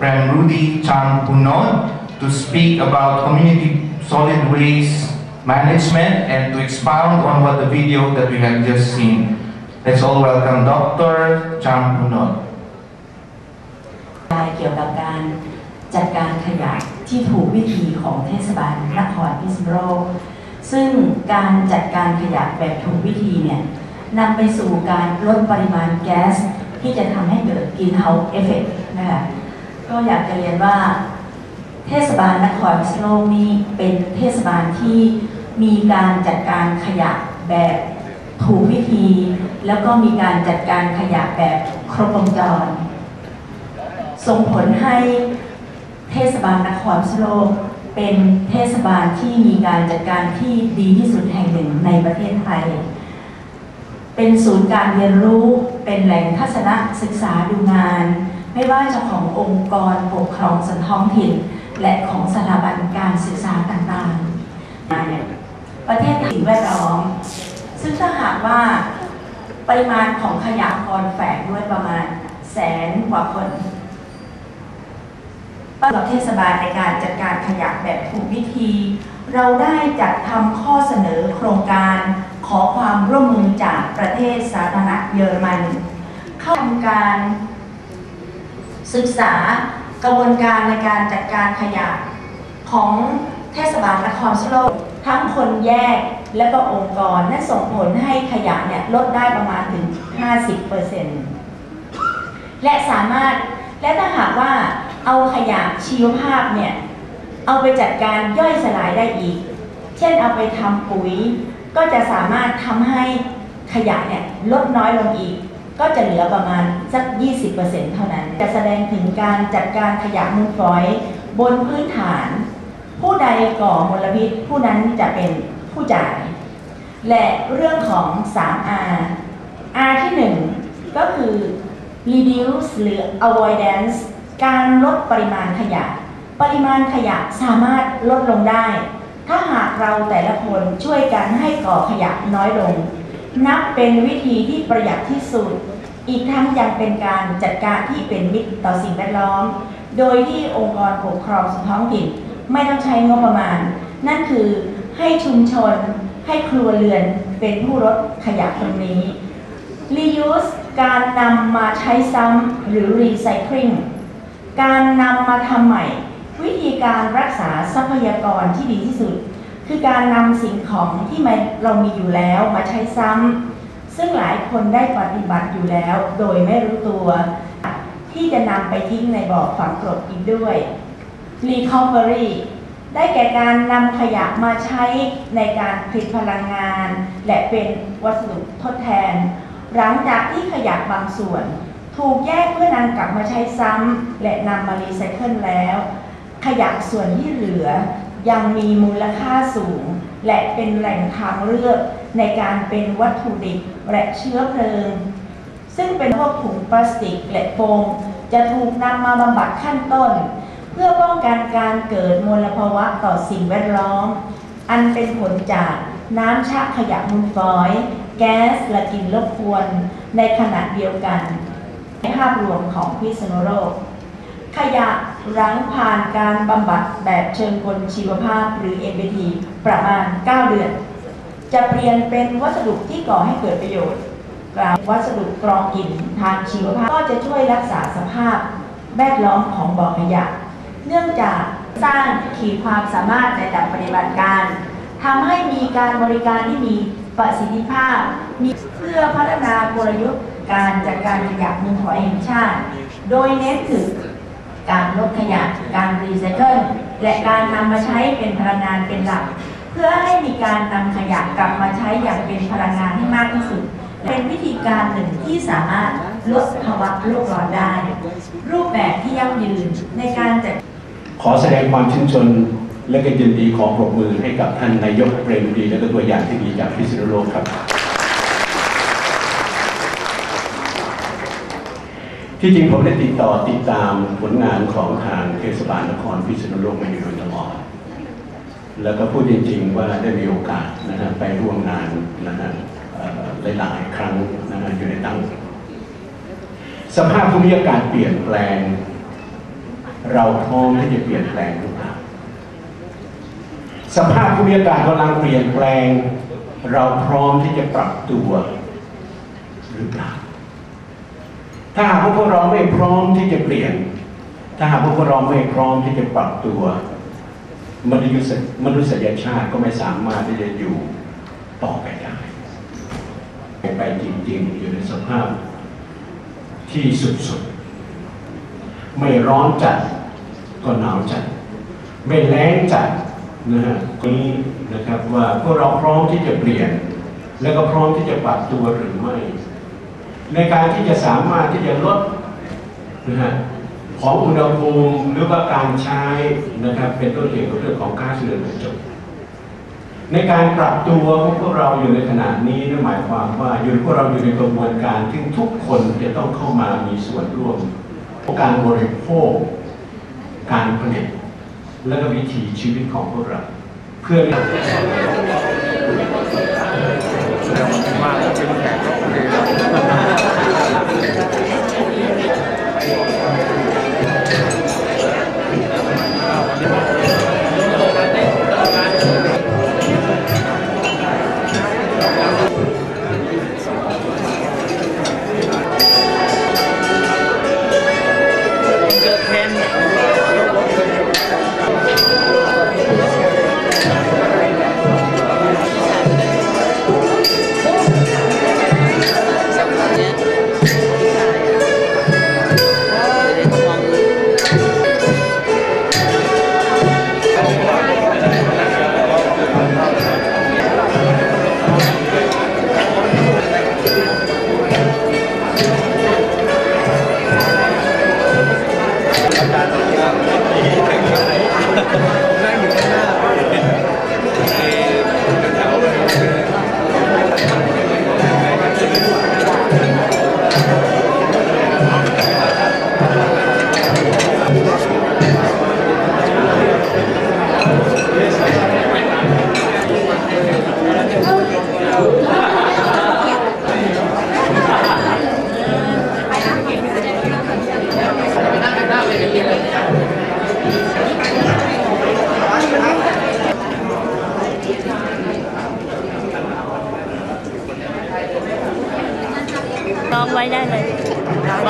Prem Rudy Chang Punon to speak about community solid waste management and to expound on what the video that we have just seen. Let's all welcome Dr. Chang Punon. เกี่ยวกับการจัดการขยะที่ถูกวิธีของเทศบาลนครพิษณุโลกซึ่งการจัดการขยะแบบถูกวิธีเนี่ยนำไปสู่การลดปริมาณแก๊สที่จะทำให้เกิดกรีนเฮาส์เอฟเฟกต์นะคะ ก็อยากจะเรียนว่า เทศบาลนครพิษณุโลกนี้เป็นเทศบาลที่มีการจัดการขยะแบบถูกวิธี แล้วก็มีการจัดการขยะแบบครบวงจร ส่งผลให้เทศบาลนครพิษณุโลกเป็นเทศบาลที่มีการจัดการที่ดีที่สุดแห่งหนึ่งในประเทศไทย เป็นศูนย์การเรียนรู้ เป็นแหล่งทัศนศึกษาดูงาน ไม่ว่าจะขององค์กรปกครองส่วนท้องถิ่น และของสถาบันการศึกษาต่างๆเนี่ยประเทศสิ่งแวดล้อม ซึ่งถ้าหากว่าปริมาณของขยะกรแฝงด้วยประมาณแสนกว่าคนเราเทศบาลในการจัดการขยะแบบถูกวิธี เราได้จัดทำข้อเสนอโครงการขอความร่วมมือจากประเทศสาธารณเยอรมัน เข้าทำการ ศึกษากระบวนการในการจัดการขยะของเทศบาลนครสโลกทั้งคนแยกและก็องค์กรนั่นส่งผลให้ขยะเนี่ยลดได้ประมาณถึง 50%และสามารถและถ้าหากว่าเอาขยะชีวภาพเนี่ยเอาไปจัดการย่อยสลายได้อีก เช่นเอาไปทำปุ๋ย ก็จะสามารถทำให้ขยะเนี่ยลดน้อยลงอีก ก็จะเหลือประมาณสัก 20%เท่านั้น จะแสดงถึงการจัดการขยะมูลฝอย บนพื้นฐาน ผู้ใดก่อมลพิษผู้นั้นจะเป็นผู้จ่าย และเรื่องของ 3R R ที่ 1 ก็คือ reduce หรือ avoidance การลดปริมาณขยะ ปริมาณขยะสามารถลดลงได้ ถ้าหากเราแต่ละคนช่วยกันให้ก่อขยะน้อยลง นับเป็นวิธีที่ประหยัดที่สุด อีกทั้งยังเป็นการจัดการที่เป็นมิตรต่อสิ่งแวดล้อม โดยที่องค์กรปกครองส่วนท้องถิ่นไม่ต้องใช้งบประมาณ นั่นคือให้ชุมชน ให้ครัวเรือนเป็นผู้ลดขยะตรงนี้ reuse การนำมาใช้ซ้ำหรือ recycling การนำมาทำใหม่ วิธีการรักษาทรัพยากรที่ดีที่สุด คือการนำสิ่งของที่เรามีอยู่แล้วมาใช้ซ้ำซึ่งหลายคนได้ปฏิบัติอยู่แล้ว โดยไม่รู้ตัว ที่จะนำไปทิ้งในบ่อฝังกลบอีกด้วย recovery ได้แก่การนำขยะมาใช้ในการผลิตพลังงาน และเป็นวัสดุทดแทน หลังจากที่ขยะบางส่วน ถูกแยกเพื่อนำกลับมาใช้ซ้ำและนำมารีไซเคิลแล้ว ขยะส่วนที่เหลือ ยังมีมูลค่าสูง และเป็นแหล่งทางเลือกในการเป็นวัตถุดิบและเชื้อเพลิง ซึ่งเป็นพวกถุงพลาสติกและโฟมจะถูกนำมาบำบัดขั้นต้น เพื่อป้องกันการเกิดมลภาวะต่อสิ่งแวดล้อม อันเป็นผลจากน้ำชะขยะมูลฝอย แก๊สและกลิ่นรบกวนในขณะเดียวกันในภาพรวมของพิษณุโลก ขยะหลังผ่านการบำบัดแบบเชิงกลชีวภาพหรือ MBT ประมาณ 9 เดือน จะเปลี่ยนเป็นวัสดุที่ก่อให้เกิดประโยชน์กล่าววัสดุกรองกลิ่นทางชีวภาพก็จะช่วยรักษาสภาพแวดล้อมของบ่อขยะ เนื่องจากสร้างขีดความสามารถในการปฏิบัติการทำให้มีการบริการที่มีประสิทธิภาพ มีเพื่อพัฒนากลยุทธ์การจัดการขยะมูลฝอยแห่งชาติ โดยเน้นถึง การลดขยะ การรีไซเคิล และการนำมาใช้เป็นพลังงานเป็นหลัก เพื่อให้มีการนำขยะกลับมาใช้อย่างเป็นพลังงานให้มากที่สุด เป็นวิธีการหนึ่งที่สามารถลดภาวะโลกร้อนได้ รูปแบบที่ยั่งยืนในการจัดขอแสดงความชื่นชมและก็ยินดีขอปรบมือให้กับท่านนายกเปรมปรีและก็ตัวอย่างที่ดีจากพิษณุโลกครับ ที่จริงผมได้ติดต่อติดตามผลงานของทางเทศบาลนครพิษณุโลกมาอยู่โดยตลอดแล้วก็พูดจริง ๆ ว่าได้มีโอกาสนะฮะไปร่วมงานนะฮะหลายๆครั้งนะฮะอยู่ในตั้งสภาพภูมิอากาศเปลี่ยนแปลง เราพร้อมที่จะเปลี่ยนแปลงหรือเปล่าสภาพภูมิอากาศกำลังเปลี่ยนแปลง เราพร้อมที่จะปรับตัวหรือเปล่า ถ้าหากว่าพวกเราไม่พร้อมที่จะเปลี่ยน ถ้าหากว่าพวกเราไม่พร้อมที่จะปรับตัว มนุษย์มนุษยชาติก็ไม่สามารถที่จะอยู่ต่อไปได้ไปจริง ๆ อยู่ในสภาพที่สุดๆ ไม่ร้อนจัดก็หนาวจัด ไม่แล้งจัดนะฮะนี้นะครับว่าพวกเราพร้อมที่จะเปลี่ยน แล้วก็พร้อมที่จะปรับตัวหรือไม่ ในการที่จะสามารถที่จะลดนะฮะของอุณหภูมิหรือว่าการใช้นะครับเป็นต้นเหตุของเรื่องของก๊าซเรือนกระจกในการปรับตัวของพวกเราอยู่ในขณะนี้นั่นหมายความว่าอยู่พวกเราอยู่ในกระบวนการที่ทุกคนจะต้องเข้ามามีส่วนร่วมการบริโภค การผลิตและก็วิถีชีวิตของพวกเรา เพื่อ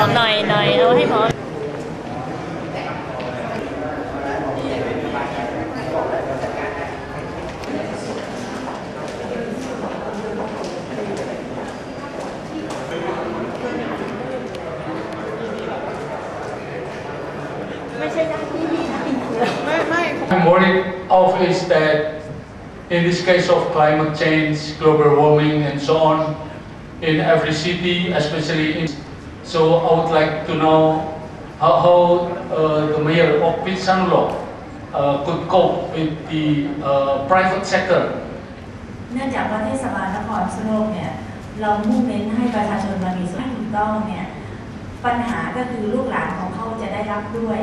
หน่อยหน่อยเอาให้หมอ ไม่ใช่หน้าที่นี่นะติดเชื้อ I'm worried of is that in this case of climate change, global warming and so on, in every city, especially in, so I would like to know how, how uh, the mayor of p i t s a n u l o uh, could cope with the uh, private sector เนื่องจากว่าเทศบาลนครสุโลกเนี่ยเรามุ่งเน้นให้ประชาชนมามีส่วนถูกต้องเนี่ยปัญหาก็คือลูกหลานของเขาจะได้รับด้วย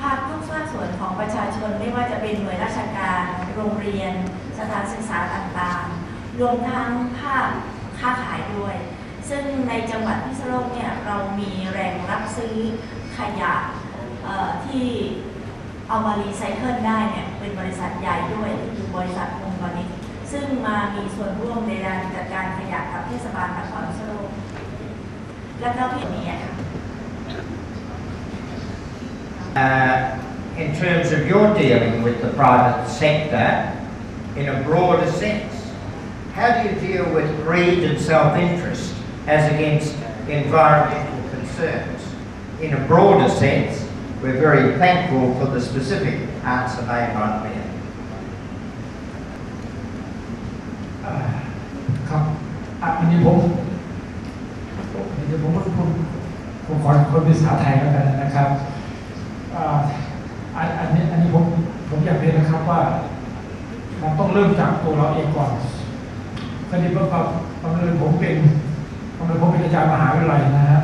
ภาคทุกภาคส่วนของประชาชนไม่ว่าจะเป็นหน่วยราชการ โรงเรียน สถานศึกษาต่างๆ รวมทั้งภาคค้าขายด้วย ซึ่งในจังหวัดพิษณุโลกเนี่ยเรามีแรงรับซื้อขยะที่เอามารีไซเคิลได้เนี่ยเป็นบริษัทใหญ่ด้วยที่คือบริษัทวงวานิชซึ่งมามีส่วนร่วมในการจัดการขยะกับเทศบาลนครพิษณุโลกและก็พี่นี้ค่ะ Uh, in terms of your dealing with the private sector in a broader sense. How do you deal with greed and self-interest as against environmental concerns? In a broader sense, we're very thankful for the specific answer made by the Mayor. อ่าครับอะอันนี้ผมเดี๋ยวผมผมผมขอคนเป็นภาษาไทยแล้วกันนะครับอ่าอันอันนี้อันนี้ผมผมอยากเรียนนะครับว่ามันต้องเริ่มจากตัวเราเองก่อนคดีประกอบบังเอิญผมเป็น เอิญผมเป็นอาจารย์มหาวิทยาลัยนะฮะ